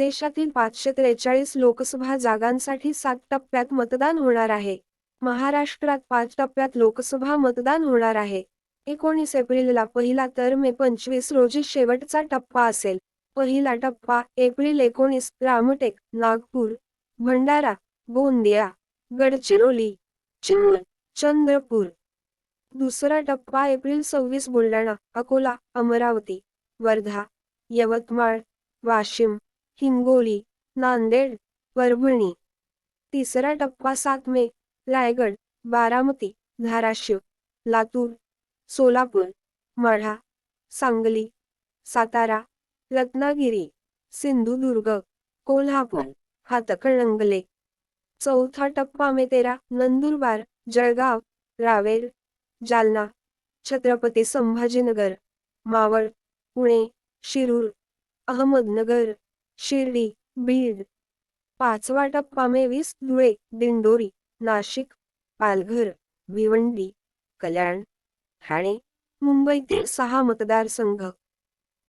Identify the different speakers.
Speaker 1: देशातील पाचशे त्रेचाळीस लोकसभा जागांसाठी सात टप्प्यात मतदान होणार आहे. महाराष्ट्रात पाच टप्प्यात लोकसभा मतदान होणार आहे. एकोणीस एप्रिलला पहिला तर मे पंचवीस रोजी शेवटचा टप्पा असेल. पहिला टप्पा एप्रिल एकोणीस रामटेक नागपूर भंडारा गोंदिया गडचिरोली चिमूर चंद्रपूर. दुसरा टप्पा एप्रिल सव्वीस बुलढाणा अकोला अमरावती वर्धा यवतमाळ वाशिम हिंगोली नांदेड परभणी. तिसरा टप्पा सात मे रायगड बारामती धाराशिव लातूर सोलापूर माढा सांगली सातारा रत्नागिरी सिंधुदुर्ग कोल्हापूर हातकणंगले चौथा टप्पा मे तेरा नंदुरबार जळगाव रावेर जालना छत्रपती संभाजीनगर मावळ पुणे शिरूर अहमदनगर. शिर्डी बीड. पाचवा टप्पा मेवीस धुळे दिंडोरी नाशिक पालघर भिवंडी कल्याण ठाणे. मुंबईतील सहा मतदारसंघ.